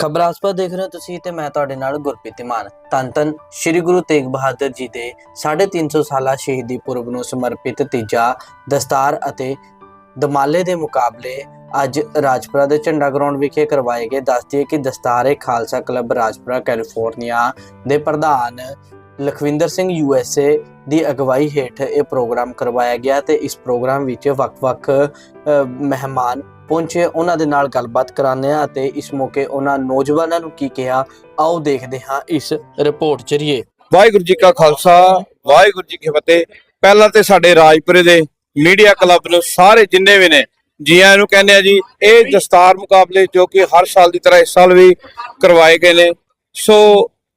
ਖਬਰਾਂ ਅਸਪਾ ਦੇਖ ਰਹੇ ਹੋ ਤੁਸੀਂ ਤੇ ਮੈਂ ਤੁਹਾਡੇ ਨਾਲ ਗੁਰਪ੍ਰੀਤ ਮਾਨ। ਧੰਨ ਧੰਨ ਸ੍ਰੀ ਗੁਰੂ ਤੇਗ ਬਹਾਦਰ ਜੀ ਦੇ 350 ਸਾਲਾ ਸ਼ਹੀਦੀ ਪੁਰਬ ਨੂੰ ਸਮਰਪਿਤ ਤੀਜਾ ਦਸਤਾਰ ਅਤੇ ਦਮਾਲੇ ਦੇ ਮੁਕਾਬਲੇ ਅੱਜ ਰਾਜਪੁਰਾ ਦੇ ਝੰਡਾ ਗਰਾਊਂਡ ਵਿਖੇ ਕਰਵਾਏ ਗਏ। ਦੱਸਦੀਏ ਕਿ ਦਸਤਾਰੇ ਖਾਲਸਾ ਕਲੱਬ ਰਾਜਪੁਰਾ, ਕੈਲੀਫੋਰਨੀਆ ਦੇ ਪ੍ਰਧਾਨ ਲਖਵਿੰਦਰ ਸਿੰਘ ਯੂਐਸਏ ਦੀ ਅਗਵਾਈ ਹੇਠ ਇਹ ਪ੍ਰੋਗਰਾਮ ਕਰਵਾਇਆ ਗਿਆ ਤੇ ਇਸ ਪ੍ਰੋਗਰਾਮ ਵਿੱਚ ਵੱਖ-ਵੱਖ ਮਹਿਮਾਨ ਪਹੁੰਚੇ, ਉਹਨਾਂ ਦੇ ਨਾਲ ਗੱਲਬਾਤ ਕਰਾਉਂਦੇ ਹਾਂ ਅਤੇ ਇਸ ਮੌਕੇ ਉਹਨਾਂ ਨੌਜਵਾਨਾਂ ਨੂੰ ਕੀ ਕਿਹਾ, ਆਓ ਦੇਖਦੇ ਹਾਂ ਇਸ ਰਿਪੋਰਟ ਜਰੀਏ। ਵਾਹਿਗੁਰੂ ਜੀ ਕਾ ਖਾਲਸਾ, ਵਾਹਿਗੁਰੂ ਜੀ ਕੀ ਫਤਿਹ। ਪਹਿਲਾਂ ਤੇ ਸਾਡੇ ਰਾਜਪੁਰੇ ਦੇ ਮੀਡੀਆ ਕਲੱਬ ਨੂੰ ਸਾਰੇ ਜਿੰਨੇ ਵੀ ਨੇ ਜੀ ਆਇਆਂ ਨੂੰ ਕਹਿੰਦੇ ਆ ਜੀ, ਇਹ ਦਸਤਾਰ ਮੁਕਾਬਲੇ ਜੋ ਕਿ ਹਰ ਸਾਲ ਦੀ ਤਰ੍ਹਾਂ ਇਸ ਸਾਲ ਵੀ ਕਰਵਾਏ ਗਏ ਨੇ। ਸੋ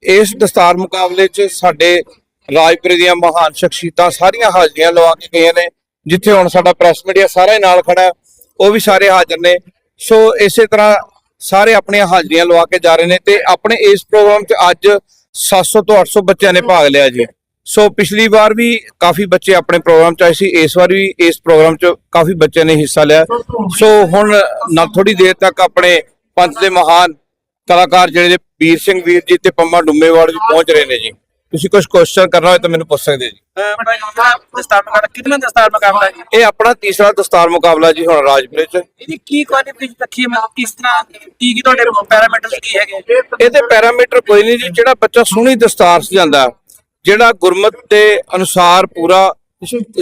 ਇਸ ਦਸਤਾਰ ਮੁਕਾਬਲੇ 'ਚ ਸਾਡੇ ਰਾਜਪੁਰੇ ਦੀਆਂ ਮਹਾਨ ਸ਼ਖਸੀਅਤਾਂ ਸਾਰੀਆਂ ਹਾਜ਼ਰੀਆਂ ਲਵਾ ਕੇ ਗਈਆਂ ਨੇ, ਜਿੱਥੇ ਹੁਣ ਸਾਡਾ ਪ੍ਰੈਸ ਮੀਡੀਆ ਸਾਰਾ ਨਾਲ ਖੜਾ ਉਹ ਵੀ ਸਾਰੇ ਹਾਜ਼ਰ ਨੇ। ਸੋ ਇਸੇ ਤਰ੍ਹਾਂ ਸਾਰੇ ਆਪਣੀਆਂ ਹਾਜ਼ਰੀਆਂ ਲਵਾ ਕੇ ਜਾ ਰਹੇ ਨੇ ਤੇ ਆਪਣੇ ਇਸ ਪ੍ਰੋਗਰਾਮ 'ਚ ਅੱਜ 700 ਤੋਂ 800 ਬੱਚਿਆਂ ਨੇ ਭਾਗ ਲਿਆ ਜੀ। ਸੋ ਪਿਛਲੀ ਵਾਰ ਵੀ ਕਾਫੀ ਬੱਚੇ ਆਪਣੇ ਪ੍ਰੋਗਰਾਮ 'ਚ ਆਏ ਸੀ, ਇਸ ਵਾਰ ਵੀ ਇਸ ਪ੍ਰੋਗਰਾਮ 'ਚ ਕਾਫੀ ਬੱਚਿਆਂ ਨੇ ਹਿੱਸਾ ਲਿਆ। ਸੋ ਹੁਣ ਨਾ ਥੋੜੀ ਦੇਰ ਤੱਕ ਆਪਣੇ ਪੰਥ ਦੇ ਮਹਾਨ ਕਲਾਕਾਰ ਜਿਹੜੇ ਵੀਰ ਸਿੰਘ ਵੀਰ ਜੀ ਤੇ ਪੰਮਾ ਡੁੰਮੇਵਾਲ ਜੀ ਪਹੁੰਚ ਰਹੇ ਨੇ ਜੀ। ਤੁਸੀਂ ਕੁਝ ਕੁਐਸਚਨ ਕਰਨਾ ਹੋਵੇ ਤਾਂ ਮੈਨੂੰ ਪੁੱਛ ਸਕਦੇ ਜੀ। ਦਸਤਾਰ ਮੁਕਾਬਲਾ ਕਿੰਨਾ ਦਸਤਾਰ ਮੁਕਾਬਲਾ ਜੀ ਇਹ ਆਪਣਾ ਤੀਸਰਾ ਦਸਤਾਰ ਮੁਕਾਬਲਾ ਜੀ ਹੁਣ ਰਾਜਪੁਰੇ 'ਚ। ਇਹਦੀ ਕੀ ਕੁਆਲੀਫਿਕੇਸ਼ਨ ਰੱਖੀ ਹੈ? ਮਤਲਬ ਕਿਸ ਤਰ੍ਹਾਂ ਕੀ ਕੀ ਤੁਹਾਡੇ ਪੈਰਾਮੀਟਰਸ ਕੀ ਹੈਗੇ? ਇਹਦੇ ਪੈਰਾਮੀਟਰ ਕੋਈ ਨਹੀਂ ਜੀ ਜਿਹੜਾ ਬੱਚਾ ਸੋਹਣੀ ਦਸਤਾਰ ਸਜਾਉਂਦਾ ਜਿਹੜਾ ਗੁਰਮਤ ਦੇ ਅਨੁਸਾਰ ਪੂਰਾ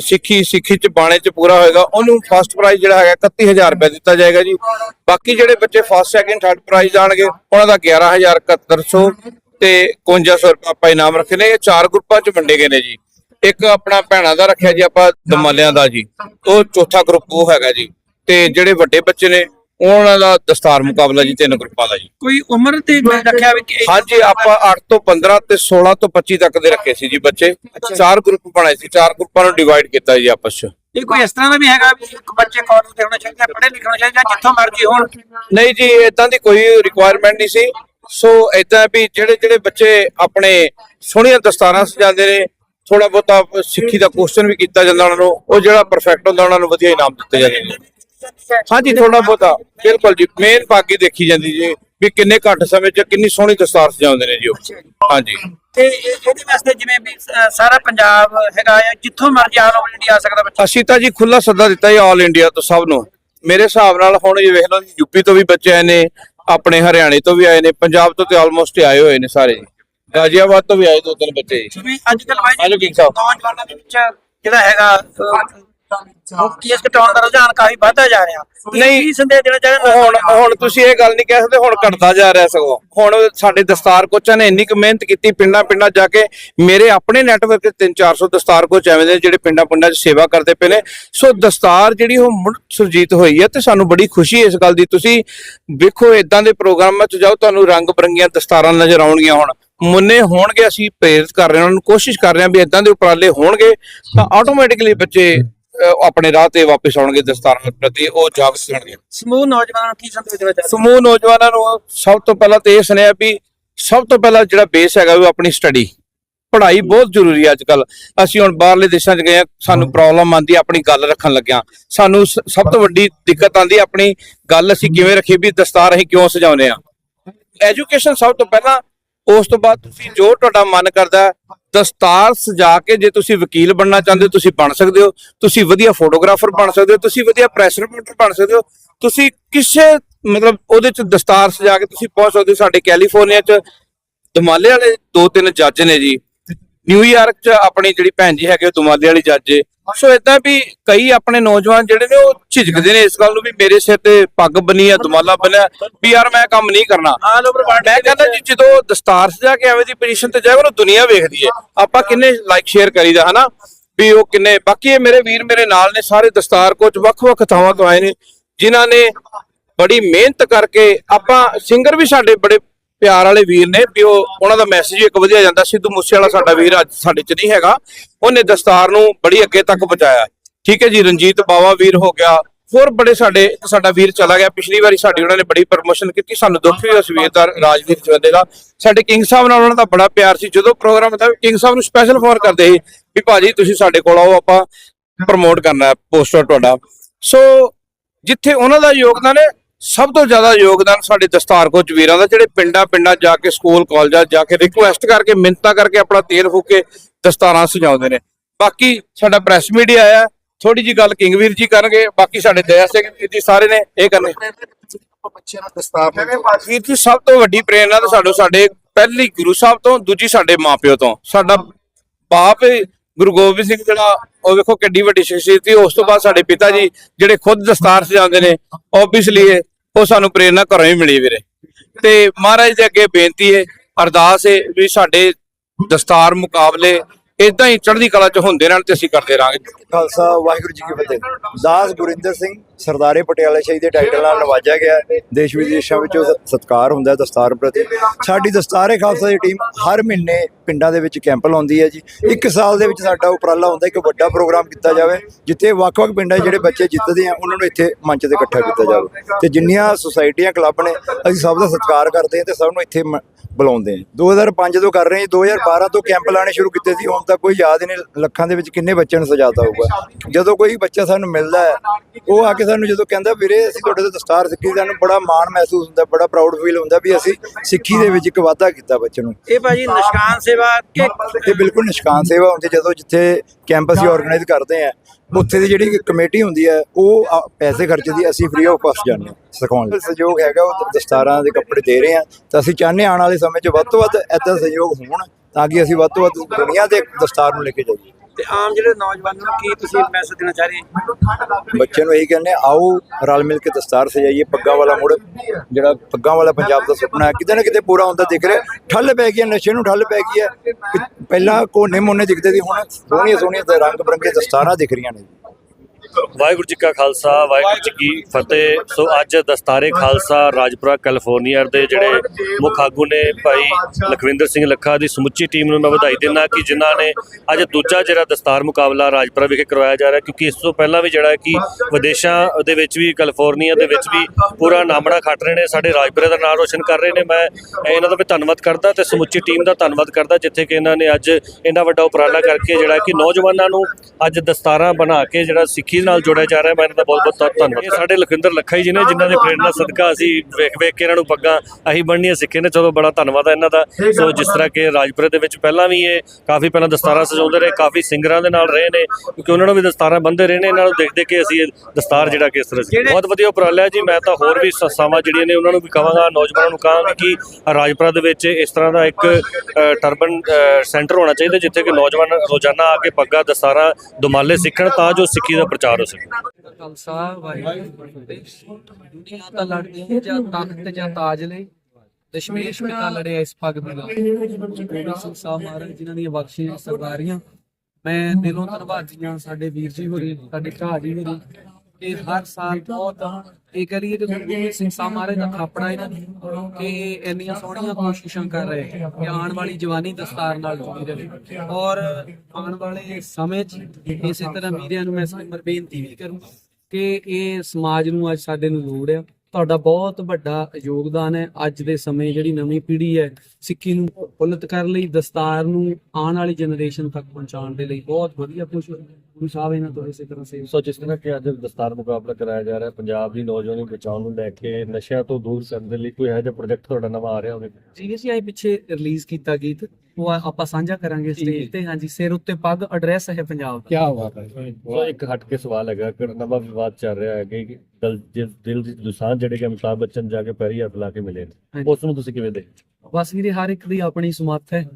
ਸਿੱਖੀ ਸਿੱਖੀ ਚ ਬਾਣੇ ਚ ਪੂਰਾ ਹੋਏਗਾ ਉਹਨੂੰ ਫਸਟ ਪ੍ਰਾਈਜ਼ ਜਿਹੜਾ ਹੈਗਾ 31000 ਰੁਪਏ ਦਿੱਤਾ ਜਾਏਗਾ ਜੀ। ਬਾਕੀ ਜਿਹੜੇ ਬੱਚੇ ਫਸਟ ਸੈਕਿੰਡ ਥਰਡ ਪ੍ਰਾਈਜ਼ ਜਾਣਗੇ ਉਹਨਾਂ ਦਾ 11000 ਤੇ 5100 ਰੁਪਏ ਆਪਾਂ ਇਨਾਮ ਰੱਖੇ ਨੇ ਇਹ ਚਾਰ ਗਰੁੱਪਾਂ ਚ ਵੰਡੇ ਗਏ ਨੇ ਜੀ। ਇੱਕ ਆਪਣਾ ਭੈਣਾਂ ਦਾ ਰੱਖਿਆ ਜੀ ਆਪਾਂ ਦਮਾਲਿਆਂ ਦਾ ਜੀ। ਉਹ ਚੌਥਾ ਗਰੁੱਪ ਉਹ ਹੈਗਾ ਜੀ। ਤੇ ਜਿਹੜੇ ਵੱਡੇ ਬੱਚੇ ਨੇ ਉਹਨਾਂ ਦਾ ਦਸਤਾਰ ਮੁਕਾਬਲਾ ਜੀ ਤਿੰਨ ਗਰੁੱਪਾਂ ਦਾ ਜੀ। ਕੋਈ ਉਮਰ ਤੇ ਰੱਖਿਆ ਵੀ ਕਿ ਹਾਂਜੀ ਆਪਾਂ 8 ਤੋਂ 15 ਤੇ 16 ਤੋਂ 25 ਤੱਕ ਦੇ ਰੱਖੇ ਸੀ ਜੀ ਬੱਚੇ। ਚਾਰ ਗਰੁੱਪ ਬਣਾਏ ਸੀ ਚਾਰ ਗਰੁੱਪਾਂ ਨੂੰ ਡਿਵਾਈਡ ਕੀਤਾ ਜੀ ਆਪਸ ਚ। ਇਹ ਕੋਈ ਇਸ ਤਰ੍ਹਾਂ ਦਾ ਵੀ ਹੈਗਾ ਵੀ ਇੱਕ ਬੱਚੇ ਕਾਲਜ ਤੇ ਹੋਣਾ ਚਾਹੀਦਾ ਪੜ੍ਹੇ ਲਿਖੇ ਹੋਣਾ ਚਾਹੀਦਾ ਜਾਂ ਜਿੱਥੋਂ ਮਰਜ਼ੀ ਹੋਣ? ਨਹੀਂ ਜੀ ਇਦਾਂ ਦੀ ਕੋਈ ਰਿਕੁਆਇਰਮੈਂਟ ਨਹੀਂ ਸੀ। ਸੋ ਇਦਾਂ ਵੀ ਜਿਹੜੇ ਜਿਹੜੇ ਬੱਚੇ ਆਪਣੇ ਸੋਹਣੀਆਂ ਦਸਤਾਰਾਂ ਸਜਾਉਂਦੇ ਨੇ ਥੋੜਾ ਬਹੁਤਾ ਸਿੱਖੀ ਦਾ ਕੁਐਸਚਨ ਵੀ ਕੀਤਾ ਜਾਂਦਾ ਉਹਨਾਂ ਨੂੰ ਉਹ ਜਿਹੜਾ ਪਰਫੈਕਟ ਹੁੰਦਾ ਉਹਨਾਂ ਨੂੰ ਵਧੀਆ ਇਨਾਮ ਦਿੱਤੇ ਜਾਂਦੇ ਨੇ। ਹਾਂਜੀ ਥੋੜਾ ਬਹੁਤਾ। ਬਿਲਕੁਲ ਜੀ ਮੇਨ ਬਾਕੀ ਦੇਖੀ ਜਾਂਦੀ ਜੀ ਵੀ ਕਿੰਨੇ ਘੱਟ ਸਮੇਂ 'ਚ ਕਿੰਨੀ ਸੋਹਣੀ ਦਸਤਾਰ ਸਜਾਉਂਦੇ ਨੇ ਜੀ ਉਹ। ਹਾਂਜੀ। ਤੇ ਇਹ- ਇਹਦੇ ਵਾਸਤੇ ਜਿਵੇਂ ਵੀ ਸਾਰਾ ਪੰਜਾਬ ਹੈਗਾ ਆ ਜਿੱਥੋਂ ਮਰਜ਼ੀ ਆਲ ਓਵਰ ਇੰਡੀਆ ਆ ਸਕਦਾ ਬੱਚਾ। ਅਸੀਂ ਤਾਂ ਜੀ ਖੁੱਲਾ ਸੱਦਾ ਦਿੱਤਾ ਹੈ ਆਲ ਇੰਡੀਆ ਤੋਂ ਸਭ ਨੂੰ। ਮੇਰੇ ਹਿਸਾਬ ਨਾਲ ਹੁਣ ਇਹ ਵੇਖ ਲਓ ਜੀ ਯੂਪੀ ਤੋਂ ਵੀ ਬੱਚੇ ਆਏ ਨੇ ਆਪਣੇ ਹਰਿਆਣੇ ਤੋਂ ਵੀ ਆਏ ਨੇ ਪੰਜਾਬ ਤੋਂ ਤੇ ਆਲਮੋਸਟ ਆਏ ਹੋਏ ਨੇ ਸਾਰੇ। ਜੀ ਗਾਜ਼ੀਆਬਾਦ ਤੋਂ ਵੀ ਆਏ ਦੋ ਤਿੰਨ ਬੱਚੇ। ਜੀ ਜਿਵੇਂ ਅੱਜ ਕੱਲ੍ਹ ਬਾਈ ਹੈਲੋ ਕਿੰਗ ਸਾਹਿਬ। ਨੌਜਵਾਨਾਂ ਦੇ ਵਿੱਚ ਜਿਹੜਾ ਹੈਗਾ ਕੇਸ ਕਟਾਉਣ ਦਾ ਰੁਝਾਨ ਕਾਫੀ ਵੱਧਦਾ ਜਾ ਰਿਹਾ। ਨਹੀਂ। ਕੀ ਸੰਦੇਸ਼ ਦੇਣਾ ਚਾਹੁੰਦੇ ਹੁਣ ਹੁਣ ਤੁਸੀਂ ਇਹ ਗੱਲ ਨਹੀਂ ਕਹਿ ਸਕਦੇ ਹੁਣ ਘਟਦਾ ਜਾ ਰਿਹਾ ਸਗੋਂ। ਹੁਣ ਸਾਡੇ ਦਸਤਾਰ ਕੋਚਾਂ ਨੇ ਇੰਨੀ ਕੁ ਮਿਹਨਤ ਕੀਤੀ ਪਿੰਡਾਂ ਪਿੰਡਾਂ ਜਾ ਕੇ ਮੇਰੇ ਆਪਣੇ ਨੈਟਵਰਕ 'ਚ 3-400 ਦਸਤਾਰ ਕੋਚ ਐਵੇਂ ਦੇ ਜਿਹੜੇ ਪਿੰਡਾਂ ਪਿੰਡਾਂ 'ਚ ਸੇਵਾ ਕਰਦੇ ਪਏ ਨੇ। ਸੋ ਦਸਤਾਰ ਜਿਹੜੀ ਉਹ ਮੁੜ ਸੁਰਜੀਤ ਹੋਈ ਹੈ ਤੇ ਸਾਨੂੰ ਬੜੀ ਖੁਸ਼ੀ ਇਸ ਗੱਲ ਦੀ। ਤੁਸੀਂ ਵੇਖੋ ਇਦਾਂ ਦੇ ਪ੍ਰੋਗਰਾਮਾਂ 'ਚ ਜਾਓ ਤੁਹਾਨੂੰ ਰੰਗ ਬਰੰਗੀਆਂ ਦਸਤਾਰਾਂ ਨਜ਼ਰ ਆਉਣਗੀਆਂ ਹੁਣ। ਮੁੰਨੇ ਹੋਣਗੇ ਅਸੀਂ ਪ੍ਰੇਰਿਤ ਕਰ ਰਹੇ ਹਾਂ ਉਹਨਾਂ ਨੂੰ ਕੋਸ਼ਿਸ਼ ਕਰ ਰਹੇ ਹਾਂ ਵੀ ਇਦਾਂ ਦੇ ਉਪਰਾਲੇ ਹੋਣਗੇ ਤਾਂ ਆਟੋਮੈਟਿਕਲੀ ਬੱਚੇ ਆਪਣੇ ਰਾਹ ਤੇ ਵਾਪਸ ਆਉਣਗੇ ਦਸਤਾਰਾਂ ਪ੍ਰਤੀ ਉਹ ਜਾਗਰੂਕ ਹੋਣਗੇ। ਸਮੂਹ ਨੌਜਵਾਨਾਂ ਨੂੰ ਕੀ ਸੰਦੇਸ਼ ਦੇਣਾ ਚਾਹੁੰਦੇ ਸਮੂਹ ਨੌਜਵਾਨਾਂ ਨੂੰ ਸਭ ਤੋਂ ਪਹਿਲਾਂ ਤੇ ਇਹ ਸੁਣਿਆ ਵੀ ਸਭ ਤੋਂ ਪਹਿਲਾਂ ਜਿਹੜਾ ਬੇਸ ਹੈਗਾ ਉਹ ਆਪਣੀ ਸਟੱਡੀ ਪੜ੍ਹਾਈ ਬਹੁਤ ਜ਼ਰੂਰੀ ਹੈ ਅੱਜ ਕੱਲ ਅਸੀਂ ਹੁਣ ਬਾਹਰਲੇ ਦੇਸ਼ਾਂ 'ਚ ਗਏ ਹਾਂ ਸਾਨੂੰ ਪ੍ਰੋਬਲਮ ਆਂਦੀ ਆਪਣੀ ਗੱਲ ਰੱਖਣ ਲੱਗਿਆਂ। ਸਾਨੂੰ ਸਭ ਤੋਂ ਵੱਡੀ ਦਿੱਕਤ ਆਂਦੀ ਆਪਣੀ ਗੱਲ ਅਸੀਂ ਕਿਵੇਂ ਰੱਖੀਏ ਵੀ ਦਸਤਾਰ ਅਸੀਂ ਕਿਉਂ ਸਜਾਉਂਦੇ ਆ ਐਜੂਕੇਸ਼ਨ ਸਭ ਤੋਂ ਪਹਿਲਾਂ ਉਸ ਤੋਂ ਬਾਅਦ ਤੁਸੀਂ ਜੋ ਤੁਹਾਡਾ ਮਨ ਕਰਦਾ ਦਸਤਾਰ ਸਜਾ ਕੇ ਜੇ ਤੁਸੀਂ ਵਕੀਲ ਬਣਨਾ ਚਾਹੁੰਦੇ ਹੋ, ਤੁਸੀਂ ਬਣ ਸਕਦੇ ਹੋ। ਤੁਸੀਂ ਵਧੀਆ ਫੋਟੋਗ੍ਰਾਫਰ ਬਣ ਸਕਦੇ ਹੋ, ਤੁਸੀਂ ਵਧੀਆ ਪ੍ਰੈਸ ਰਿਪੋਰਟਰ ਬਣ ਸਕਦੇ ਹੋ। ਤੁਸੀਂ ਕਿਸੇ, ਮਤਲਬ ਉਹਦੇ ਚ ਦਸਤਾਰ ਸਜਾ ਕੇ ਤੁਸੀਂ ਪਹੁੰਚ ਸਕਦੇ ਹੋ ਸਾਡੇ ਕੈਲੀਫੋਰਨੀਆ ਚ। ਦਮਾਲੇ ਵਾਲੇ ਦੋ ਤਿੰਨ ਜੱਜ ਨੇ ਜੀ। ਨਿਊਯਾਰਕ ਚ ਆਪਣੀ ਜਿਹੜੀ ਭੈਣ ਜੀ ਹੈਗੇ ਦਮਾਲੇ ਵਾਲੀ ਜੱਜ ਏ। ਸੋ ਇਦਾਂ ਵੀ ਕਈ ਆਪਣੇ ਨੌਜਵਾਨ ਜਿਹੜੇ ਨੇ ਉਹ ਝਿਜਕਦੇ ਨੇ ਇਸ ਗੱਲ ਨੂੰ ਵੀ ਮੇਰੇ ਸਿਰ ਤੇ ਪੱਗ ਬਣੀ ਆ ਦਮਾਲਾ ਬਣਿਆ ਵੀ ਯਾਰ ਮੈਂ ਕੰਮ ਨਹੀਂ ਕਰਨਾ। ਮੈਂ ਕਹਿੰਦਾ ਜੀ ਜਦੋਂ ਦਸਤਾਰ ਸਜਾ ਕੇ ਐਵੇਂ ਦੀ ਪੋਜੀਸ਼ਨ ਤੇ ਜਾਏਗਾ ਉਹ ਦੁਨੀਆ ਵੇਖਦੀ ਹੈ ਆਪਾਂ ਕਿੰਨੇ ਲਾਈਕ ਸ਼ੇਅਰ ਕਰੀਦਾ ਹਨਾ? ਵੀ ਉਹ ਕਿੰਨੇ ਬਾਕੀ ਇਹ ਮੇਰੇ ਵੀਰ ਮੇਰੇ ਨਾਲ ਨੇ ਸਾਰੇ ਦਸਤਾਰ ਕੋਚ ਵੱਖ-ਵੱਖ ਥਾਵਾਂ ਤੋਂ ਆਏ ਨੇ ਜਿਨ੍ਹਾਂ ਨੇ ਬੜੀ ਮਿਹਨਤ ਕਰਕੇ ਆਪਾਂ ਸਿੰਗਰ ਵੀ ਸਾਡੇ ਬੜੇ ਪਿਆਰ ਵਾਲੇ ਵੀਰ ਨੇ ਵੀ ਉਹ, ਉਹਨਾਂ ਦਾ ਮੈਸੇਜ ਇੱਕ ਵਧੀਆ ਜਾਂਦਾ। ਸਿੱਧੂ ਮੂਸੇ ਵਾਲਾ ਸਾਡਾ ਵੀਰ ਅੱਜ ਸਾਡੇ ਚ ਨਹੀਂ ਹੈਗਾ। ਉਹਨੇ ਦਸਤਾਰ ਨੂੰ ਬੜੀ ਅੱਗੇ ਤੱਕ ਪਹੁੰਚਾਇਆ। ਠੀਕ ਹੈ ਜੀ, ਰਣਜੀਤ ਬਾਵਾ ਵੀਰ ਹੋ ਗਿਆ। ਹੋਰ ਬੜੇ ਸਾਡੇ ਇੱਕ ਸਾਡਾ ਵੀਰ ਚਲਾ ਗਿਆ। ਪਿਛਲੀ ਵਾਰੀ ਸਾਡੀ ਉਹਨਾਂ ਨੇ ਬੜੀ ਪ੍ਰਮੋਸ਼ਨ ਕੀਤੀ। ਸਾਨੂੰ ਦੁੱਖ ਵੀ ਉਸ ਵੀਰ ਦਾ ਰਾਜਵੀਰ ਜਵੰਦੇ ਦਾ। ਸਾਡੇ ਕਿੰਗ ਸਾਹਿਬ ਨਾਲ ਉਹਨਾਂ ਦਾ ਬੜਾ ਪਿਆਰ ਸੀ। ਜਦੋਂ ਪ੍ਰੋਗਰਾਮ ਹੁੰਦਾ ਕਿੰਗ ਸਾਹਿਬ ਨੂੰ ਸਪੈਸ਼ਲ ਫੋਨ ਕਰਦੇ ਸੀ ਵੀ ਭਾਜੀ, ਤੁਸੀਂ ਸਾਡੇ ਕੋਲ ਆਓ, ਆਪਾਂ ਪ੍ਰਮੋਟ ਕਰਨਾ ਪੋਸਟਰ ਤੁਹਾਡਾ। ਸੋ ਜਿੱਥੇ ਉਹਨਾਂ ਦਾ ਯੋਗਦਾਨ ਹੈ ਸਭ ਤੋਂ ਜ਼ਿਆਦਾ ਯੋਗਦਾਨ ਸਾਡੇ ਦਸਤਾਰ ਕੋਚ ਵੀਰਾਂ ਦਾ, ਜਿਹੜੇ ਪਿੰਡਾਂ ਪਿੰਡਾਂ ਜਾ ਕੇ ਸਕੂਲ, ਕਾਲਜਾਂ ਜਾ ਕੇ ਰਿਕੁਐਸਟ ਕਰਕੇ, ਮਿੰਨਤਾਂ ਕਰਕੇ ਆਪਣਾ ਤੇਲ ਫੂਕ ਕੇ ਦਸਤਾਰਾਂ ਸਜਾਉਂਦੇ ਨੇ। ਬਾਕੀ ਸਾਡਾ ਪ੍ਰੈਸ ਮੀਡੀਆ ਆਇਆ ਥੋੜੀ ਜੀ ਗੱਲ ਕਿੰਗਵੀਰ ਜੀ ਕਰਨਗੇ, ਬਾਕੀ ਸਾਡੇ ਦਇਆ ਸਿੰਘ ਜੀ ਸਾਰੇ ਨੇ ਇਹ ਕਰਨੇ ਬੱਚਿਆਂ ਨੂੰ ਦਸਤਾਰ ਵੀਰ ਜੀ, ਸਭ ਤੋਂ ਵੱਡੀ ਪ੍ਰੇਰਣਾ ਤਾਂ ਸਾਨੂੰ ਸਾਡੇ ਪਹਿਲੀ ਗੁਰੂ ਸਾਹਿਬ ਤੋਂ, ਦੂਜੀ ਸਾਡੇ ਮਾਪਿਓ ਤੋਂ। ਸਾਡਾ ਬਾਪ ਗੁਰੂ ਗੋਬਿੰਦ ਸਿੰਘ ਜਿਹੜਾ, ਉਹ ਵੇਖੋ ਕਿੱਡੀ ਵੱਡੀ ਸ਼ਖਸੀਅਤ ਸੀ। ਉਸ ਤੋਂ ਬਾਅਦ ਸਾਡੇ ਪਿਤਾ ਜੀ, ਜਿਹੜੇ ਖੁਦ ਦਸਤਾਰ ਸਜਾਉਂਦੇ ਨੇ ਓਬਵੀਅਸਲੀ ਉਹ ਸਾਨੂੰ ਪ੍ਰੇਰਣਾ ਘਰੋਂ ਹੀ ਮਿਲੀ ਵੀਰੇ। ਤੇ ਮਹਾਰਾਜ ਦੇ ਅੱਗੇ ਬੇਨਤੀ ਹੈ ਅਰਦਾਸ ਹੈ ਵੀ ਸਾਡੇ ਦਸਤਾਰ ਮੁਕਾਬਲੇ ਇਦਾਂ ਹੀ ਚੜ੍ਹਦੀ ਕਲਾ ਚ ਹੁੰਦੇ ਰਹਿਣ ਤੇ ਅਸੀਂ ਕਰਦੇ ਰਹਾਂਗੇ। ਖਾਲਸਾ, ਵਾਹਿਗੁਰੂ ਜੀ ਕੀ ਫਤਿਹ। ਦਾਸ ਗੁਰਿੰਦਰ ਸਿੰਘ ਸਰਦਾਰੇ ਪਟਿਆਲਾ ਸ਼ਾਹੀ ਦੇ ਟਾਈਟਲ ਨਾਲ ਨਵਾਜਿਆ ਗਿਆ ਦੇਸ਼ ਵਿਦੇਸ਼ਾਂ ਵਿੱਚ ਉਹ ਸਤਿਕਾਰ ਹੁੰਦਾ ਦਸਤਾਰ ਪ੍ਰਤੀ। ਸਾਡੀ ਦਸਤਾਰੇ ਖਾਲਸਾ ਦੀ ਟੀਮ ਹਰ ਮਹੀਨੇ ਪਿੰਡਾਂ ਦੇ ਵਿੱਚ ਕੈਂਪ ਲਾਉਂਦੀ ਹੈ ਜੀ। ਇੱਕ ਸਾਲ ਦੇ ਵਿੱਚ ਸਾਡਾ ਉਪਰਾਲਾ ਹੁੰਦਾ ਹੈ ਕਿ ਵੱਡਾ ਪ੍ਰੋਗਰਾਮ ਕੀਤਾ ਜਾਵੇ ਜਿੱਥੇ ਵੱਖ-ਵੱਖ ਪਿੰਡਾਂ 'ਚ ਜਿਹੜੇ ਬੱਚੇ ਜਿੱਤਦੇ ਆ ਉਹਨਾਂ ਨੂੰ ਇੱਥੇ ਮੰਚ ਤੇ ਇਕੱਠਾ ਕੀਤਾ ਜਾਵੇ। ਤੇ ਜਿੰਨੀਆਂ ਸੁਸਾਇਟੀਆਂ ਕਲੱਬ ਨੇ ਅਸੀਂ ਸਭ ਦਾ ਸਤਿਕਾਰ ਕਰਦੇ ਹਾਂ ਤੇ ਸਭ ਨੂੰ ਇੱਥੇ ਮ- ਬੁਲਾਉਂਦੇ ਹਾਂ। 2005 ਤੋਂ ਕਰ ਰਹੇ ਹਾਂ ਜੀ, 2012 ਤੋਂ ਕੈਂਪ ਲਾਣੇ ਸ਼ੁਰੂ ਕੀਤੇ ਸੀ ਹੁਣ ਤੱਕ ਕੋਈ ਯਾਦ ਹੀ ਨਹੀਂ ਲੱਖਾਂ ਦੇ ਵਿੱਚ ਕਿੰਨੇ ਬੱਚਿਆਂ ਨੂੰ ਸਜਾਤਾ ਹੋਊਗਾ। ਜਦੋਂ ਕੋਈ ਬੱਚਾ ਸਾਨੂੰ ਮਿਲਦਾ ਹੈ ਉਹ ਆ ਕੇ ਸਾਨੂੰ ਜਦੋਂ ਕਹਿੰਦਾ ਵੀਰੇ ਅਸੀਂ ਤੁਹਾਡੇ ਤੋਂ ਦਸਤਾਰ ਸਿੱਖੀ ਸਾਨੂੰ ਬੜਾ ਮਾਣ ਮਹਿਸੂਸ ਹੁੰਦਾ ਬੜਾ ਪ੍ਰਾਊਡ ਫੀਲ ਹੁੰਦਾ ਵੀ ਅਸੀਂ ਸਿੱਖੀ ਦੇ ਵਿੱਚ ਇੱਕ ਵਾਧਾ ਕੀਤਾ ਬੱਚੇ ਨੂੰ ਇਹ ਭਾਜੀ ਨਿਸ਼ਕਾਨ ਸੇਵਾ ਕਿ ਇਹ ਬਿਲਕੁਲ ਨਿਸ਼ਕਾਨ ਸੇਵਾ ਹੁੰਦੀ ਹੈ। ਜਦੋਂ ਜਿੱਥੇ ਕੈਂਪ ਅਸੀਂ ਆਰਗੇਨਾਈਜ਼ ਕਰਦੇ ਆ ਉੱਥੇ ਦੀ ਜਿਹੜੀ ਕਮੇਟੀ ਹੁੰਦੀ ਹੈ ਉਹ ਪੈਸੇ ਖਰਚਦੀ ਅਸੀਂ ਫ੍ਰੀ ਆਫ ਕਾਸਟ ਜਾਂਦੇ ਹਾਂ ਸਿਖਾਉਣ ਲਈ ਸਹਿਯੋਗ ਹੈਗਾ ਉਹ ਦਸਤਾਰਾਂ ਦੇ ਕੱਪੜੇ ਦੇ ਰਹੇ ਆ ਤਾਂ ਅਸੀਂ ਚਾਹੁੰਦੇ ਹਾਂ ਆਉਣ ਵਾਲੇ ਸਮੇਂ 'ਚ ਵੱਧ ਤੋਂ ਵੱਧ ਐਦਾਂ ਸਹਿਯੋਗ ਹੋਣ ਤਾਂ ਕਿ ਅਸੀਂ ਵੱਧ ਤੋਂ ਵੱਧ ਦੁਨੀਆ ਦੇ ਦਸਤਾਰ ਨੂੰ ਲੈ ਕੇ ਜਾਈਏ ਤੇ ਆਮ ਜਿਹੜੇ ਨੌਜਵਾਨਾਂ ਨੂੰ ਕੀ ਤੁਸੀਂ ਮੈਸੇਜ ਦੇਣਾ ਚਾਹ ਰਹੇ ਬੱਚਿਆਂ ਨੂੰ ਇਹੀ ਕਹਿੰਦੇ ਆਓ ਰਲ ਮਿਲ ਕੇ ਦਸਤਾਰ ਸਜਾਈਏ, ਪੱਗਾਂ ਵਾਲਾ ਮੁੜ ਜਿਹੜਾ ਪੱਗਾਂ ਵਾਲਾ ਪੰਜਾਬ ਦਾ ਸੁਪਨਾ ਹੈ, ਕਿਤੇ ਨਾ ਕਿਤੇ ਪੂਰਾ ਹੁੰਦਾ ਦਿਖ ਰਿਹਾ। ਠੱਲ ਪੈ ਗਈ ਨਸ਼ੇ ਨੂੰ ਠੱਲ ਪੈ ਗਈ ਹੈ। ਪਹਿਲਾਂ ਕੋਨੇ ਮੋਨੇ ਦਿਖਦੇ ਸੀ, ਹੁਣ ਸੋਹਣੀਆਂ ਸੋਹਣੀਆਂ ਰੰਗ ਬਰੰਗੇ ਦਸਤਾਰਾਂ ਦਿਖ ਰਹੀਆਂ ਨੇ। ਵਾਹਿਗੁਰੂ ਜੀ ਕਾ ਖਾਲਸਾ, ਵਾਹਿਗੁਰੂ ਜੀ ਕੀ ਫਤਿਹ। ਸੋ ਅੱਜ ਦਸਤਾਰੇ ਖਾਲਸਾ ਰਾਜਪੁਰਾ, ਕੈਲੀਫੋਰਨੀਆ ਦੇ ਜਿਹੜੇ ਮੁੱਖ ਆਗੂ ਨੇ ਭਾਈ ਲਖਵਿੰਦਰ ਸਿੰਘ ਲੱਖਾ ਦੀ ਸਮੁੱਚੀ ਟੀਮ ਨੂੰ ਮੈਂ ਵਧਾਈ ਦਿੰਦਾ ਕਿ ਜਿਨ੍ਹਾਂ ਨੇ ਅੱਜ ਦੂਜਾ ਜਿਹੜਾ ਦਸਤਾਰ ਮੁਕਾਬਲਾ ਰਾਜਪੁਰਾ ਵਿਖੇ ਕਰਵਾਇਆ ਜਾ ਰਿਹਾ, ਕਿਉਂਕਿ ਇਸ ਤੋਂ ਪਹਿਲਾਂ ਵੀ ਜਿਹੜਾ ਕਿ ਵਿਦੇਸ਼ਾਂ ਦੇ ਵਿੱਚ ਵੀ, ਕੈਲੀਫੋਰਨੀਆ ਦੇ ਵਿੱਚ ਵੀ ਪੂਰਾ ਨਾਮਣਾ ਖੱਟ ਰਹੇ ਨੇ, ਸਾਡੇ ਰਾਜਪੁਰੇ ਦਾ ਨਾਮ ਰੋਸ਼ਨ ਕਰ ਰਹੇ ਨੇ। ਮੈਂ ਇਹਨਾਂ ਦਾ ਵੀ ਧੰਨਵਾਦ ਕਰਦਾ ਤੇ ਸਮੁੱਚੀ ਟੀਮ ਦਾ ਧੰਨਵਾਦ ਕਰਦਾ, ਜਿੱਥੇ ਕਿ ਇਹਨਾਂ ਨੇ ਅੱਜ ਇੰਨਾ ਵੱਡਾ ਉਪਰਾਲਾ ਕਰਕੇ ਜਿਹੜਾ ਕਿ ਨੌਜਵਾਨਾਂ ਨੂੰ ਅੱਜ ਦਸਤਾਰਾਂ ਬਣਾ ਕੇ ਜਿਹੜਾ ਸਿੱਖੀ ਨਾਲ ਜੋੜਿਆ ਜਾ ਰਿਹਾ ਮੈਂ ਇਹਨਾਂ ਦਾ ਬਹੁਤ ਬਹੁਤ ਧੰਨਵਾਦ। ਇਹ ਸਾਡੇ ਲਖਵਿੰਦਰ ਲੱਖਾ ਜੀ ਨੇ ਜਿਨ੍ਹਾਂ ਦੇ ਪ੍ਰੇਰਣਾ ਸਦਕਾ ਅਸੀਂ ਵੇਖ ਵੇਖ ਕੇ ਇਹਨਾਂ ਨੂੰ ਪੱਗਾਂ ਅਸੀਂ ਬਣਨੀਆਂ ਸਿੱਖੇ ਨੇ। ਚਲੋ ਬੜਾ ਧੰਨਵਾਦ ਹੈ ਇਹਨਾਂ ਦਾ। ਸੋ ਜਿਸ ਤਰ੍ਹਾਂ ਕਿ ਰਾਜਪੁਰੇ ਦੇ ਵਿੱਚ ਪਹਿਲਾਂ ਵੀ ਇਹ ਕਾਫੀ ਪਹਿਲਾਂ ਦਸਤਾਰਾਂ ਸਜਾਉਂਦੇ ਰਹੇ ਕਾਫੀ ਸਿੰਗਰਾਂ ਦੇ ਨਾਲ ਰਹੇ ਨੇ ਕਿਉਂਕਿ ਉਹਨਾਂ ਨੂੰ ਵੀ ਦਸਤਾਰਾਂ ਬੰਨ੍ਹਦੇ ਰਹੇ ਨੇ। ਇਹਨਾਂ ਨੂੰ ਦੇਖ ਦੇਖ ਕੇ ਅਸੀਂ ਇਹ ਦਸਤਾਰ ਜਿਹੜਾ ਕਿ ਇਸ ਤਰ੍ਹਾਂ ਸੀ। ਬਹੁਤ ਵਧੀਆ ਉਪਰਾਲਾ ਹੈ ਜੀ। ਮੈਂ ਤਾਂ ਹੋਰ ਵੀ ਸੰਸਥਾਵਾਂ ਜਿਹੜੀਆਂ ਨੇ ਉਹਨਾਂ ਨੂੰ ਵੀ ਕਹਾਂਗਾ। ਨੌਜਵਾਨਾਂ ਨੂੰ ਕਹਾਂਗਾ ਕਿ ਰਾਜਪੁਰਾ ਦੇ ਵਿੱਚ ਇਸ ਤਰ੍ਹਾਂ ਦਾ ਇੱਕ ਟਰਬਨ ਸੈਂਟਰ ਹੋਣਾ ਚਾਹੀਦਾ ਜਿੱਥੇ ਕਿ ਨੌਜਵਾਨ ਰੋਜ਼ਾਨਾ ਆ ਕੇ ਪੱਗਾਂ ਦਸਤਾਰਾਂ ਦੁਮਾਲੇ ਸਿੱਖਣ ਤਾਂ ਜੋ ਸਿੱਖੀ ਦਾ ਪ੍ਰਚਾਰ ਹੋ ਸਕੇ ਖਾਲਸਾ, ਵਾਹਿਗੁਰੂ। ਦੁਨੀਆ ਤਾਂ ਲੜਦੀ ਹੈ ਜਾਂ ਤਖਤ ਜਾਂ ਤਾਜ ਲਈ ਦਸ਼ਮੇਸ਼ ਪਿਤਾ ਲੜਿਆ ਇਸ ਪੱਗ ਦੇ ਨਾਲ। ਗੁਰੂ ਸਿੰਘ ਸਾਹਿਬ ਮਹਾਰਾਜ ਜਿਨ੍ਹਾਂ ਦੀਆਂ ਬਖਸ਼ੀਆਂ ਸਰਦਾਰੀਆਂ ਮੈਂ ਦਿਲੋਂ ਧੰਨਵਾਦੀ ਸਾਡੇ ਵੀਰ ਜੀ ਹੋਰੀ, ਸਾਡੇ ਭਰਾ ਜੀ ਹੋਰੀ। ਇਹ ਹਰ ਸਾਲ ਬਹੁਤ ਇਹ ਕਰੀਏ ਕਿ ਗੁਰੂ ਸਿੰਘ ਸਾਹਿਬ ਮਹਾਰਾਜ ਦਾ ਖਾਪੜਾ ਇਹਨਾਂ ਨੂੰ ਕਿ ਇਹ ਇੰਨੀਆਂ ਸੋਹਣੀਆਂ ਕੋਸ਼ਿਸ਼ਾਂ ਕਰ ਰਹੇ ਕਿ ਆਉਣ ਵਾਲੀ ਜਵਾਨੀ ਦਸਤਾਰ ਨਾਲ ਜੁੜੀ ਰਹੇ ਔਰ ਆਉਣ ਵਾਲੇ ਸਮੇਂ 'ਚ ਇਸੇ ਤਰ੍ਹਾਂ ਵੀਰਿਆਂ ਨੂੰ ਮੈਂ ਸਿਮਰ ਬੇਨਤੀ ਵੀ ਕਰੂੰਗਾ ਕਿ ਇਹ ਸਮਾਜ ਨੂੰ ਅੱਜ ਸਾਡੇ ਨੂੰ ਲੋੜ ਆ। ਤੁਹਾਡਾ ਬਹੁਤ ਵੱਡਾ ਯੋਗਦਾਨ ਹੈ ਅੱਜ ਦੇ ਸਮੇਂ ਜਿਹੜੀ ਨਵੀਂ ਪੀੜ੍ਹੀ ਹੈ ਸਿੱਖੀ ਨੂੰ ਉਲਟ ਕਰਨ ਲਈ ਦਸਤਾਰ ਨੂੰ ਆਉਣ ਵਾਲੀ ਜਨਰੇਸ਼ਨ ਤੱਕ ਪਹੁੰਚਾਉਣ ਦੇ ਲਈ ਬਹੁਤ ਵਧੀਆ ਕੁਝ ਗੁਰੂ ਸਾਹਿਬ ਇਹਨਾਂ ਤੋਂ ਇਸੇ ਤਰ੍ਹਾਂ ਸੋ ਜਿਸ ਤਰ੍ਹਾਂ ਕਿ ਅੱਜ ਦਸਤਾਰ ਮੁਕਾਬਲਾ ਕਰਾਇਆ ਜਾ ਰਿਹਾ ਪੰਜਾਬ ਦੀ ਨੌਜਵਾਨੀ ਬਚਾਉਣ ਨੂੰ ਲੈ ਕੇ ਨਸ਼ਿਆਂ ਤੋਂ ਦੂਰ ਕਰਨ ਦੇ ਲਈ ਕੋਈ ਇਹੋ ਜਿਹਾ ਪ੍ਰੋਜੈਕਟ ਤੁਹਾਡਾ ਨਵਾਂ ਆ ਰਿਹਾ ਹੋਵੇ? ਜੀ ਅਸੀਂ ਆਏ ਪਿੱਛੇ ਰਿਲੀਜ਼ ਕੀਤਾ ਗੀਤ ਉਹ ਆ- ਆਪਾਂ ਸਾਂਝਾ ਕਰਾਂਗੇ ਸਟੇਜ ਤੇ। ਹਾਂਜੀ ਸਿਰ ਉੱਤੇ ਪੱਗ ਐਡਰੈਸ ਹੈ ਪੰਜਾਬ ਦਾ। ਸੋ ਇੱਕ ਹਟ ਕੇ ਸਵਾਲ ਹੈਗਾ ਕਿ ਨਵਾਂ ਵਿਵਾਦ ਚੱਲ ਰਿਹਾ ਹੈ ਕਿ ਦਿਲ ਜਿਸ ਦਿਲ ਦੀ ਦੁਸਾਨ ਜਿਹੜੇ ਕਿ ਅਮਿਤਾਭ ਬੱਚਨ ਜਾ ਕੇ ਪੈਰੀ ਹੱਥ ਲਾ ਕੇ ਮਿਲੇ ਨੇ। ਹਾਂਜੀ। ਉਸ ਨੂੰ ਤੁਸੀਂ ਕਿਵੇਂ ਦੇਖਦੇ ਹੋ? ਬਸ ਵੀਰੇ ਹਰ ਇੱਕ ਦੀ ਆਪਣੀ ਸਮੱਥ ਹੈ।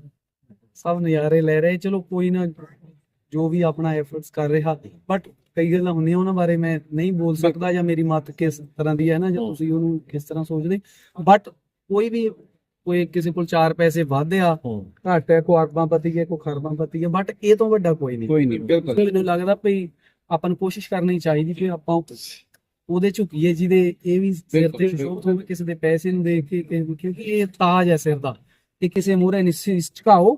ਸਭ ਨਜ਼ਾਰੇ ਲੈ ਰਹੇ। ਚਲੋ ਕੋਈ ਨਾ ਜੋ ਵੀ ਆਪਣਾ ਐਫਰਟਸ ਕਰ ਰਿਹਾ। ਬਟ ਕਈ ਗੱਲਾਂ ਹੁੰਦੀਆਂ ਉਹਨਾਂ ਬਾਰੇ ਮੈਂ ਨਹੀਂ ਬੋਲ ਸਕਦਾ ਜਾਂ ਮੇਰੀ ਮਤ ਕਿਸ ਤਰ੍ਹਾਂ ਦੀ ਹੈ ਨਾ ਜਾਂ ਤੁਸੀਂ ਉਹਨੂੰ ਕਿਸ ਤਰ੍ਹਾਂ ਸੋਚਦੇ। ਬਟ ਕੋਈ ਵੀ ਕੋਈ ਕਿਸੇ ਕੋਲ 4 ਪੈਸੇ ਵੱਧ ਆ ਹੂੰ। ਘੱਟ ਹੈ ਕੋ ਅਰਬਾਂ ਪਤੀ ਹੈ ਕੋ ਖਰਬਾਂ ਪਤੀ ਹੈ ਬਟ ਇਹ ਤੋਂ ਵੱਡਾ ਕੋਈ ਨਹੀਂ। ਕੋਈ ਨਹੀਂ ਬਿਲਕੁਲ। ਮੈਨੂੰ ਲੱਗਦਾ ਭਈ ਆਪਾਂ ਨੂੰ ਕੋਸ਼ਿਸ਼ ਕਰਨੀ ਚਾਹੀਦੀ ਕਿ ਆਪਾਂ ਉਹਦੇ ਝੁਕੀਏ ਜਿਹਦੇ ਇਹ ਵੀ ਸਿਰ ਤੇ ਸ਼ੋਭਤ ਹੋਵੇ ਕਿਸੇ ਦੇ ਪੈਸੇ ਨੂੰ ਦੇਖ ਕੇ ਕਿਉਂਕਿ ਇਹ ਤਾਜ ਹੈ ਸਿਰ ਦਾ। ਇਹ ਕਿਸੇ ਮੂਹਰੇ ਨਹੀਂ ਸੀਸ ਝੁਕਾਓ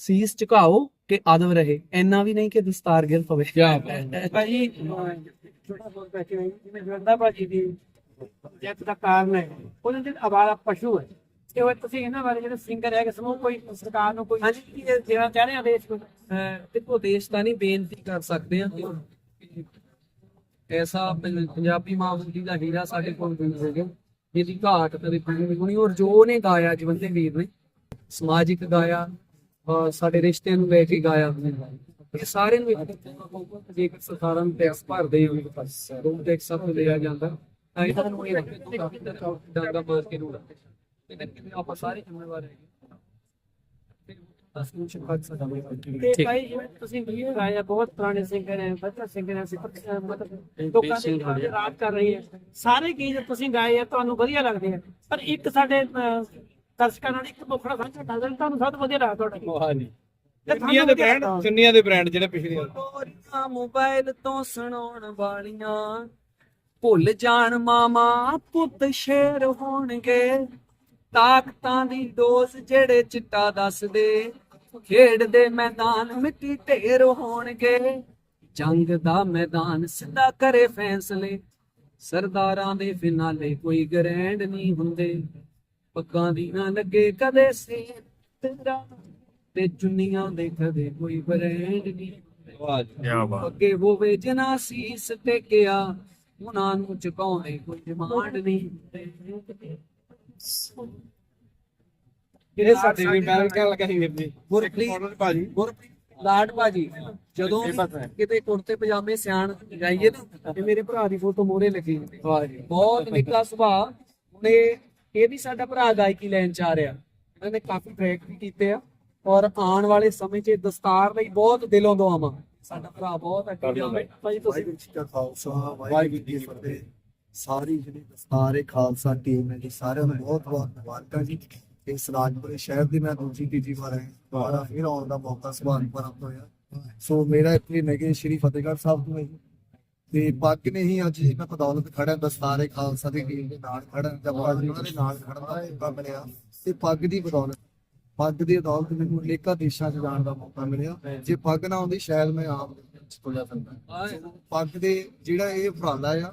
ਸੀਸ ਝੁਕਾਓ ਕਿ ਆਦਮ ਰਹੇ। ਐਨਾ ਵੀ ਨਹੀਂ ਕਿ ਦਸਤਾਰ ਗਿਰ ਪਵੇ। ਕੀ ਭਾਜੀ ਛੋਟਾ ਬੋਲ ਬੈਠੇ ਜਿਵੇਂ ਜਵੰਦਾ ਭਾਜੀ ਦੀ ਜਿੱਤ ਦਾ ਕਾਰਨ ਹੈ ਉਹਨਾਂ ਦੇ ਆਵਾਰਾ ਪਸ਼ੂ ਹੈ। ਤੇ ਉਹ ਤੁਸੀਂ ਇਹਨਾਂ ਬਾਰੇ ਜਿਹੜੇ ਸਿੰਗਰ ਹੈ ਕਿ ਸਮੂਹ ਕੋਈ ਸਰਕਾਰ ਨੂੰ ਕੋਈ ਹਾਂਜੀ। ਦੇਣਾ ਚਾਹ ਰਹੇ ਆ ਦੇਸ਼ ਨੂੰ? ਦੇਖੋ ਦੇਸ਼ ਤਾਂ ਨਹੀਂ ਬੇਨਤੀ ਕਰ ਸਕਦੇ ਆ ਐਸਾ ਪੰਜਾਬੀ ਮਾਂ ਬੋਲੀ ਦਾ ਹੀਰਾ ਸਾਡੇ ਕੋਲ ਵੀ ਹੋ ਗਿਆ ਜਿਹਦੀ ਘਾਟ ਕਦੇ ਪੂਰੀ ਨਹੀਂ ਹੋਣੀ। ਔਰ ਜੋ ਉਹਨੇ ਗਾਇਆ ਜਵੰਦੇ ਵੀਰ ਨੇ ਸਮਾਜਿਕ ਗਾਇਆ ਸਾਡੇ ਰਿਸ਼ਤਿਆਂ ਨੂੰ ਲੈ ਕੇ ਗਾਇਆ। ਇਹ ਸਾਰੇ ਨੂੰ ਇੱਕ ਜੇਕਰ ਸਰਕਾਰਾਂ ਨੂੰ ਟੈਕਸ ਭਰਦੇ ਹੋ ਰੂਮ ਟੈਕਸ ਸਭ ਲਿਆ ਜਾਂਦਾ ਤਾਂ ਇਹਨਾਂ ਨੂੰ ਇਹ ਡਾਂਗਾ ਮਾਰ ਕੇ ਰੋੜਾ ਕਿਤੇ ਆਪਾਂ ਸਾਰੇ ਜ਼ਿੰਮੇਵਾਰ ਹੈਗੇ ਤੇ ਭਾਈ ਜਿਵੇਂ ਤੁਸੀਂ ਗੀਤ ਗਾਇਆ ਬਹੁਤ ਪੁਰਾਣੇ ਸਿੰਗਰ ਹੈ ਬੱਚਾ ਸਿੰਗਰ ਹੈ ਸਿਫਤ ਮਤਲਬ ਲੋਕਾਂ ਦੇ ਨਾਲ ਰਾਜ ਕਰ ਰਹੀ ਹੈ। ਸਾਰੇ ਗੀਤ ਤੁਸੀਂ ਗਾਏ ਆ ਤੁਹਾਨੂੰ ਵਧੀਆ ਲੱਗਦੇ ਆ। ਪਰ ਇੱਕ ਸਾਡੇ ਅਹ, ਦਰਸ਼ਕਾਂ ਨਾਲ ਇੱਕ ਮੁਖੜਾ ਸਾਂਝਾ ਕਰ ਤੁਹਾਨੂੰ ਸਭ ਤੋਂ ਵਧੀਆ ਲੱਗਦਾ ਤੁਹਾਡਾ ਗੀਤ। ਹਾਂਜੀ। ਤੇ ਤੁਹਾਨੂੰ ਚੁੰਨੀਆਂ ਦੇ ਵਧੀਆ ਬ੍ਰਾਂਡ ਲੱਗਦਾ। ਚੁੰਨੀਆਂ ਦੇ ਬ੍ਰਾਂਡ ਜਿਹੜੇ ਪਿਛਲੇ ਤੋਰੀਆਂ ਮੋਬਾਈਲ ਤੋਂ ਸੁਣਾਉਣ ਵਾਲੀਆਂ। ਭੁੱਲ ਜਾਣ ਮਾਮਾ ਪੁੱਤ ਸ਼ੇਰ ਹੋਣਗੇ। ਤਾਕਤਾਂ ਦੀ ਡੋਜ਼ ਜਿਹੜੇ ਚਿੱਟਾ ਦੱਸਦੇ ਖੇਡ ਦੇ ਮੈਦਾਨ ਮਿੱਟੀ ਢੇਰ ਹੋਣਗੇ। ਜੰਗ ਦਾ ਮੈਦਾਨ ਸਿੱਧਾ ਕਰੇ ਫੈਸਲੇ ਸਰਦਾਰਾਂ ਦੇ ਫਿਨਾਲੇ ਕੋਈ ਗਰੈਂਡ ਨਹੀਂ ਹੁੰਦੇ। ਪੱਗਾਂ ਦੀ ਨਾ ਲੱਗੇ ਕਦੇ ਸੇ ਤੇਰਾ ਤੇ ਚੁੰਨੀਆਂ ਦੇ ਕਦੇ ਕੋਈ ਬ੍ਰਾਂਡ ਨਹੀਂ ਵਾਹ ਜੀ ਅੱਗੇ ਹੋਵੇ ਜਨਾ ਸੀਸ ਟੇਕਿਆ ਉਹਨਾਂ ਨੂੰ ਚੁਕਾਉਂਦੇ ਕੋਈ ਡਿਮਾਂਡ ਨਹੀਂ ਇਹ ਸਾਡੇ ਵੀ ਮੈਂ ਵੀ ਕਹਿਣ ਲੱਗਾ ਸੀ ਵੀਰ ਜੀ। ਗੁਰਪ੍ਰੀਤ ਭਾਜੀ। ਗੁਰਪ੍ਰੀਤ ਲਾਡ ਭਾਜੀ ਜਦੋਂ ਕਿਤੇ ਕੁੜਤੇ ਪਜਾਮੇ ਸਿਆਣ ਜਾਈਏ ਨਾ ਇਹ ਮੇਰੇ ਭਰਾ ਦੀ ਫੋਟੋ ਮੋਰੇ ਲੱਗੀ। ਹੁੰਦੀ ਵਾਹ ਜੀ। ਬਹੁਤ ਨਿੱਘਾ ਸੁਭਾਅ। ਹੁਣ ਇਹ ਇਹ ਵੀ ਸਾਡਾ ਭਰਾ ਗਾਇਕੀ ਲੈਣ ਚ ਆ ਰਿਹਾ। ਇਹਨਾਂ ਨੇ ਕਾਫੀ ਟਰੈਕ ਵੀ ਕੀਤੇ ਆ। ਔਰ ਆਉਣ ਵਾਲੇ ਸਮੇਂ 'ਚ ਦਸਤਾਰ ਲਈ ਬਹੁਤ ਦਿਲੋਂ ਦੁਆਵਾਂ। ਸਾਡਾ ਭਰਾ ਬਹੁਤ ਅੱਗੇ ਜਾਵੇ ਭਾਜੀ ਤੁਸੀਂ ਵਾਹਿਗੁਰੂ ਜੀ ਫਤਿਹ। ਸਾਰੀ ਜਿਹੜੀ ਦਸਤਾਰੇ ਖਾਲਸਾ ਟੀਮ ਹੈ ਜੀ ਸਾਰਿਆਂ ਨੂੰ ਬਹੁਤ ਬਹੁਤ ਮੁਬਾਰਕਾਂ ਜੀ। ਇਸ ਰਾਜਪੁਰੇ ਸ਼ਹਿਰ ਦੀ ਮੈਂ ਦੂਜੀ ਤੀਜੀ ਵਾਰ ਆਇਆ। ਦੁਬਾਰਾ ਫਿਰ ਆਉਣ ਦਾ ਮੌਕਾ ਸੁਭਾਨ ਪ੍ਰਾਪਤ ਹੋਇਆ। ਸੋ ਮੇਰਾ ਇੱਥੇ ਨਗੇ ਸ਼੍ਰੀ ਫਤਿਹਗੜ੍ਹ ਸਾਹਿਬ ਤੋਂ ਹੈ ਤੇ ਪੱਗ ਨੇ ਹੀ ਅੱਜ ਮੈਂ ਬਦੌਲਤ ਖੜਾ ਦਸਤਾਰੇ ਖਾਲਸਾ ਦੀ ਟੀਮ ਦੇ ਨਾਲ ਖੜਾ ਜਾਂ ਬਾਜੀ ਉਹਨਾਂ ਦੇ ਨਾਲ ਖੜਨ ਦਾ ਮੌਕਾ ਮਿਲਿਆ। ਤੇ ਪੱਗ ਦੀ ਬਦੌਲਤ ਪੱਗ ਦੀ ਬਦੌਲਤ ਮੈਨੂੰ ਅਨੇਕਾਂ ਦੇਸ਼ਾਂ 'ਚ ਜਾਣ ਦਾ ਮੌਕਾ ਮਿਲਿਆ। ਜੇ ਪੱਗ ਨਾ ਹੁੰਦੀ ਸ਼ਾਇਦ ਮੈਂ ਆਪ ਹੋ ਜਾ ਸਕਦਾ। ਪੱਗ ਦੇ ਜਿਹੜਾ ਇਹ ਉਪਰਾਲਾ ਆ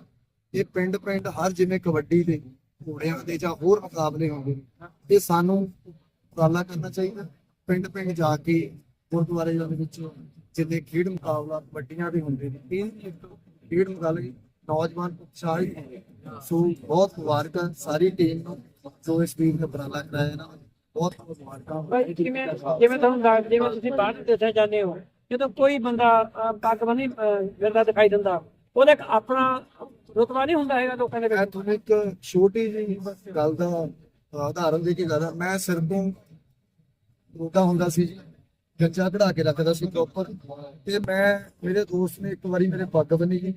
ਇਹ ਪਿੰਡ ਪਿੰਡ ਹਰ ਜਿਵੇਂ ਕਬੱਡੀ ਦੇ ਘੋੜਿਆਂ ਦੇ ਜਾਂ ਹੋਰ ਮੁਕਾਬਲੇ ਹੁੰਦੇ ਨੇ, ਇਹ ਸਾਨੂੰ ਉਪਰਾਲਾ ਕਰਨਾ ਚਾਹੀਦਾ। ਪਿੰਡ ਪਿੰਡ ਜਾ ਕੇ ਗੁਰਦੁਆਰੇ ਦੇ ਵਿੱਚ ਜਿੰਨੇ ਖੇਡ ਮੁਕਾਬਲਾ ਕਬੱਡੀਆਂ ਦੇ ਹੁੰਦੇ ਨੇ, ਇਹ ਖੇਡ ਮੁਕਾਬਲੇ ਨੌਜਵਾਨ ਉਤਸ਼ਾਹਿਤ ਹੁੰਦੇ ਸੋ ਬਹੁਤ ਮੁਬਾਰਕਾਂ ਸਾਰੀ ਟੀਮ ਨੂੰ, ਜੋ ਇਸ ਟੀਮ ਦਾ ਉਪਰਾਲਾ ਕਰਾਇਆ ਨਾ, ਬਹੁਤ ਮੁਬਾਰਕਾਂ। ਜਿਵੇਂ ਜਿਵੇਂ ਤੁਹਾਨੂੰ ਲੱਗ ਜਿਵੇਂ ਤੁਸੀਂ ਬਾਹਰ ਦੇਸ਼ਾਂ ਜਾਂਦੇ ਹੋ, ਜਦੋਂ ਕੋਈ ਬੰਦਾ ਪੱਗ ਬੰਨੀ ਫਿਰਦਾ ਦਿਖਾਈ ਦਿੰਦਾ, ਉਹਦਾ ਇੱਕ ਆਪਣਾ ਰੁਤਬਾ ਨਹੀਂ ਹੁੰਦਾ ਹੈਗਾ ਲੋਕਾਂ ਦੇ ਮੈਂ ਵਿੱਚ। ਤੁਹਾਨੂੰ ਇੱਕ ਛੋਟੀ ਜਿਹੀ ਗੱਲ ਦਾ ਉਦਾਹਰਨ ਦੇ ਕੇ ਗੱਲ ਮੈਂ ਸਿਰ ਤੋਂ ਰੋਦਾ ਹੁੰਦਾ ਸੀ ਜੀ ਗੱਜਾ ਕਢਾ ਕੇ ਰੱਖਦਾ ਸੀ ਪ੍ਰੋਪਰ ਤੇ ਮੈਂ ਮੇਰੇ ਦੋਸਤ ਨੇ ਇੱਕ ਵਾਰੀ ਮੇਰੇ ਪੱਗ ਬੰਨੀ ਜੀ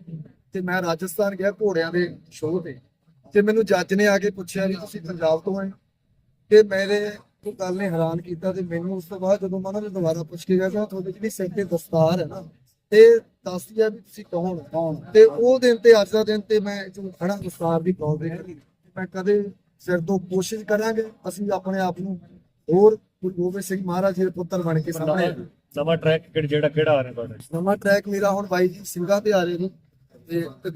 ਤੇ ਮੈਂ ਰਾਜਸਥਾਨ ਗਿਆ ਘੋੜਿਆਂ ਦੇ ਸ਼ੋਅ ਤੇ। ਤੇ ਮੈਨੂੰ ਜੱਜ ਨੇ ਆ ਕੇ ਪੁੱਛਿਆ ਵੀ ਤੁਸੀਂ ਪੰਜਾਬ ਤੋਂ ਆਏ? ਤੇ ਮੇਰੇ ਉਹ ਗੱਲ ਨੇ ਹੈਰਾਨ ਕੀਤਾ ਤੇ ਮੈਨੂੰ ਉਸ ਤੋਂ ਬਾਅਦ ਜਦੋਂ ਮੈਂ ਉਹਨਾਂ ਨੂੰ ਦੁਬਾਰਾ ਪੁੱਛ ਕੇ ਗਿਆ ਕਿ ਤੁਹਾਡੇ ਜਿਹੜੀ ਸਿਰ ਤੇ ਦਸਤਾਰ ਹੈ ਨਾ ਇਹ ਦੱਸਦੀ ਆ ਵੀ ਤੁਸੀਂ ਕੌਣ ਕੌਣ? ਤੇ ਉਹ ਦਿਨ ਤੇ ਅੱਜ ਦਾ ਦਿਨ ਤੇ ਮੈਂ ਜੋ ਖੜਾ ਦਸਤਾਰ ਦੀ ਪ੍ਰੋਬ ਦੇ ਮੈਂ ਕਦੇ ਸਿਰ ਤੋਂ ਕੋਸ਼ਿਸ਼ ਕਰਾਂਗੇ ਅਸੀਂ ਆਪਣੇ ਆਪ ਨੂੰ ਹੋਰ ਗੁਰੂ ਗੋਬਿੰਦ ਸਿੰਘ ਮਹਾਰਾਜ ਦੇ ਪੁੱਤਰ ਬਣ ਕੇ ਸਾਹਮਣੇ ਨਵਾਂ ਟਰੈਕ ਜਿਹੜਾ ਕਿਹੜਾ ਆ ਰਿਹਾ ਤੁਹਾਡਾ? ਨਵਾਂ ਟਰੈਕ ਮੇਰਾ ਹੁਣ ਬਾਈ ਜੀ ਸਿੰਘਾਂ ਤੇ ਆ ਰਹੇ ਨੇ ਤੇ